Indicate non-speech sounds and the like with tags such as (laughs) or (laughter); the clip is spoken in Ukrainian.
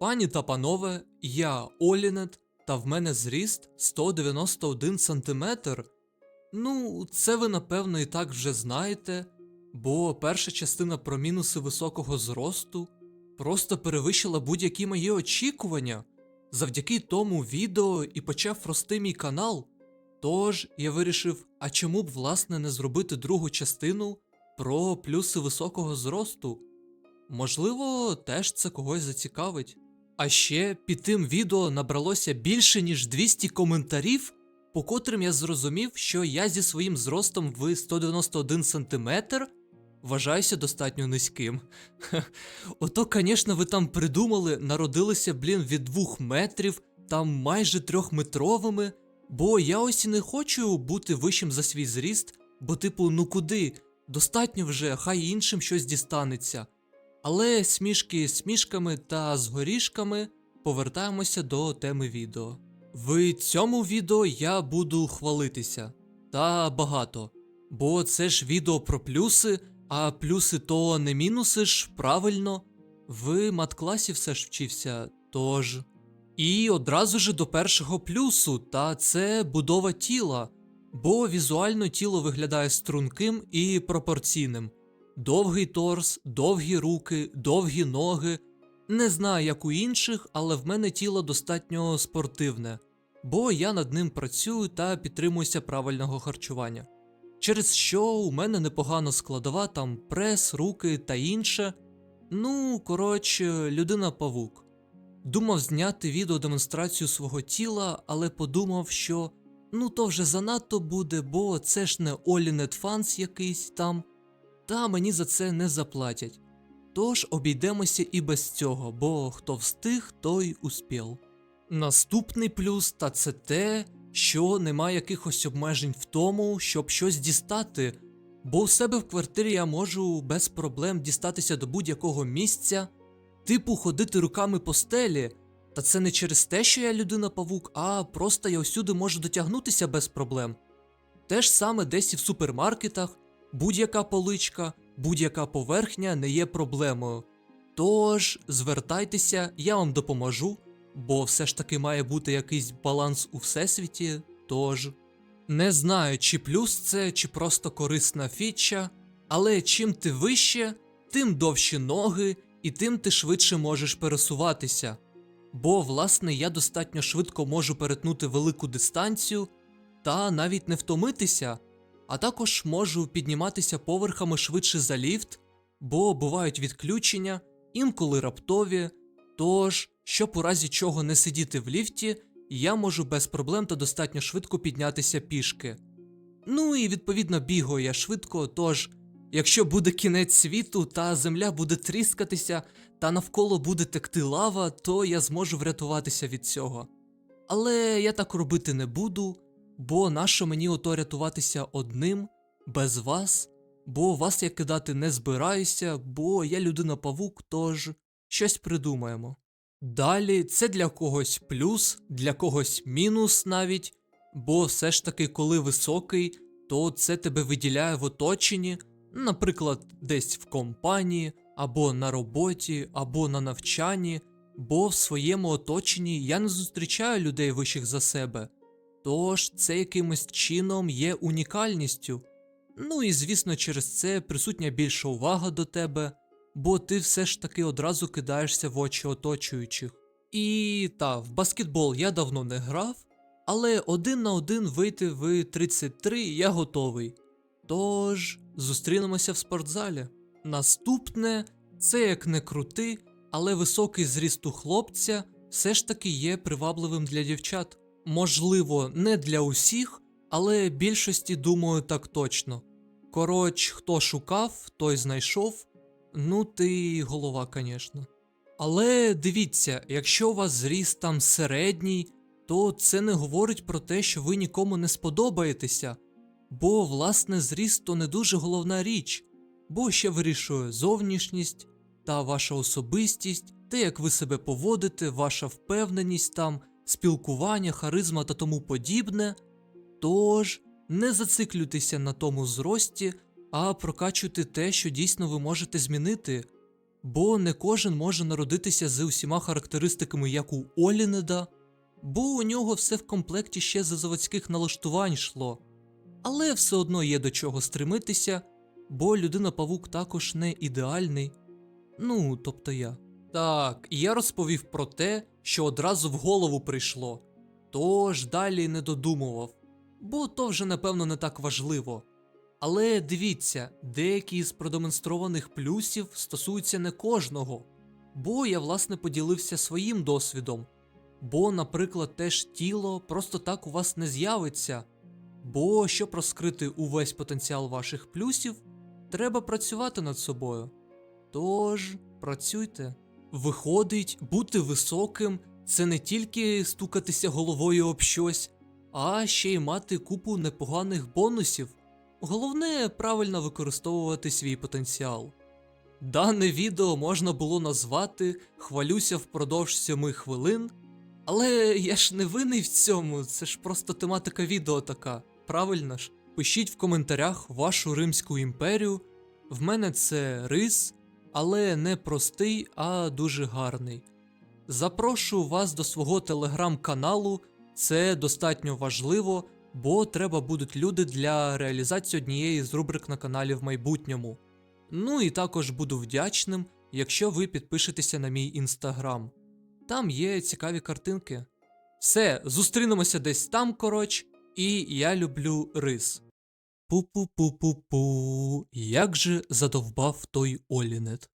Пані та панове, я Олінет, та в мене зріст 191 см. Ну, це ви напевно і так вже знаєте, бо перша частина про мінуси високого зросту просто перевищила будь-які мої очікування. Завдяки тому відео і почав рости мій канал. Тож я вирішив, а чому б власне не зробити другу частину про плюси високого зросту? Можливо, теж це когось зацікавить. А ще під тим відео набралося більше ніж 200 коментарів, по котрим я зрозумів, що я зі своїм зростом в 191 см вважаюся достатньо низьким. (laughs) Ото, звісно, ви там придумали, народилися, блін, від 2 метрів, там майже трьохметровими. Бо я ось і не хочу бути вищим за свій зріст, бо, типу, ну куди? Достатньо вже, хай іншим щось дістанеться. Але смішки з смішками та з горішками повертаємося до теми відео. В цьому відео я буду хвалитися та багато, бо це ж відео про плюси, а плюси то не мінуси ж, правильно. В мат-класі все ж вчився, тож. І одразу ж до першого плюсу, та це будова тіла, бо візуально тіло виглядає струнким і пропорційним. Довгий торс, довгі руки, довгі ноги. Не знаю, як у інших, але в мене тіло достатньо спортивне, бо я над ним працюю та підтримуюся правильного харчування. Через що у мене непогано складова там прес, руки та інше. Ну, коротше, людина павук. Думав зняти відео демонстрацію свого тіла, але подумав, що ну то вже занадто буде, бо це ж не Олінет Фанс якийсь там, та мені за це не заплатять. Тож обійдемося і без цього, бо хто встиг, той успів. Наступний плюс та це те, що немає якихось обмежень в тому, щоб щось дістати, бо у себе в квартирі я можу без проблем дістатися до будь-якого місця типу ходити руками по стелі. Та це не через те, що я людина павук, а просто я всюди можу дотягнутися без проблем. Те ж саме десь і в супермаркетах, будь-яка поличка, будь-яка поверхня не є проблемою. Тож звертайтеся, я вам допоможу, бо все ж таки має бути якийсь баланс у всесвіті. Тож не знаю, чи плюс це, чи просто корисна фіча, але чим ти вище, тим довші ноги і тим ти швидше можеш пересуватися. Бо, власне, я достатньо швидко можу перетнути велику дистанцію та навіть не втомитися, а також можу підніматися поверхами швидше за ліфт, бо бувають відключення, інколи раптові. Тож, щоб у разі чого не сидіти в ліфті, я можу без проблем та достатньо швидко піднятися пішки. Ну і відповідно бігаю я швидко, тож Якщо буде кінець світу та земля буде тріскатися, та навколо буде текти лава, то я зможу врятуватися від цього. Але я так робити не буду, бо нащо мені ото рятуватися одним, без вас, бо вас я кидати не збираюся, бо я людина павук, тож щось придумаємо. Далі це для когось плюс, для когось мінус навіть, бо все ж таки, коли високий, то це тебе виділяє в оточенні наприклад, десь в компанії, або на роботі, або на навчанні, бо в своєму оточенні я не зустрічаю людей вищих за себе. Тож це якимось чином є унікальністю. Ну і звісно, через це присутня більша увага до тебе, бо ти все ж таки одразу кидаєшся в очі оточуючих. І та, в баскетбол я давно не грав, але один на один вийти в 33 я готовий. Тож, зустрінемося в спортзалі. Наступне це як не крути, але високий зріст у хлопця все ж таки є привабливим для дівчат. Можливо, не для усіх, але більшості думаю так точно. Коротше, хто шукав, той знайшов. Ну, ти голова, звісно. Але дивіться, якщо у вас зріст там середній, то це не говорить про те, що ви нікому не сподобаєтеся. Бо, власне, зріст то не дуже головна річ, бо ще вирішує зовнішність та ваша особистість, те, як ви себе поводите, ваша впевненість там, спілкування, харизма та тому подібне. Тож не зациклюйтеся на тому зрості, а прокачуйте те, що дійсно ви можете змінити. Бо не кожен може народитися з усіма характеристиками, як у Олінеда, бо у нього все в комплекті ще з заводських налаштувань йшло. Але все одно є до чого стремитися, бо людина-павук також не ідеальний. Ну, тобто я. Так, і я розповів про те, що одразу в голову прийшло, тож далі не додумував, бо то вже напевно не так важливо. Але дивіться, деякі з продемонстрованих плюсів стосуються не кожного, бо я власне поділився своїм досвідом. Бо, наприклад, теж тіло просто так у вас не з'явиться. Бо щоб розкрити увесь потенціал ваших плюсів, треба працювати над собою. Тож, працюйте. Виходить, бути високим це не тільки стукатися головою об щось, а ще й мати купу непоганих бонусів. Головне правильно використовувати свій потенціал. Дане відео можна було назвати Хвалюся впродовж 7 хвилин. Але я ж не винний в цьому, це ж просто тематика відео така, правильно ж? Пишіть в коментарях вашу Римську імперію. В мене це рис, але не простий, а дуже гарний. Запрошую вас до свого телеграм-каналу, це достатньо важливо, бо треба будуть люди для реалізації однієї з рубрик на каналі в майбутньому. Ну і також буду вдячним, якщо ви підпишетеся на мій інстаграм. Там є цікаві картинки. Все, зустрінемося десь там, короч, і я люблю рис. Пу-пу-пу-пу-пу, як же задовбав той Олінет.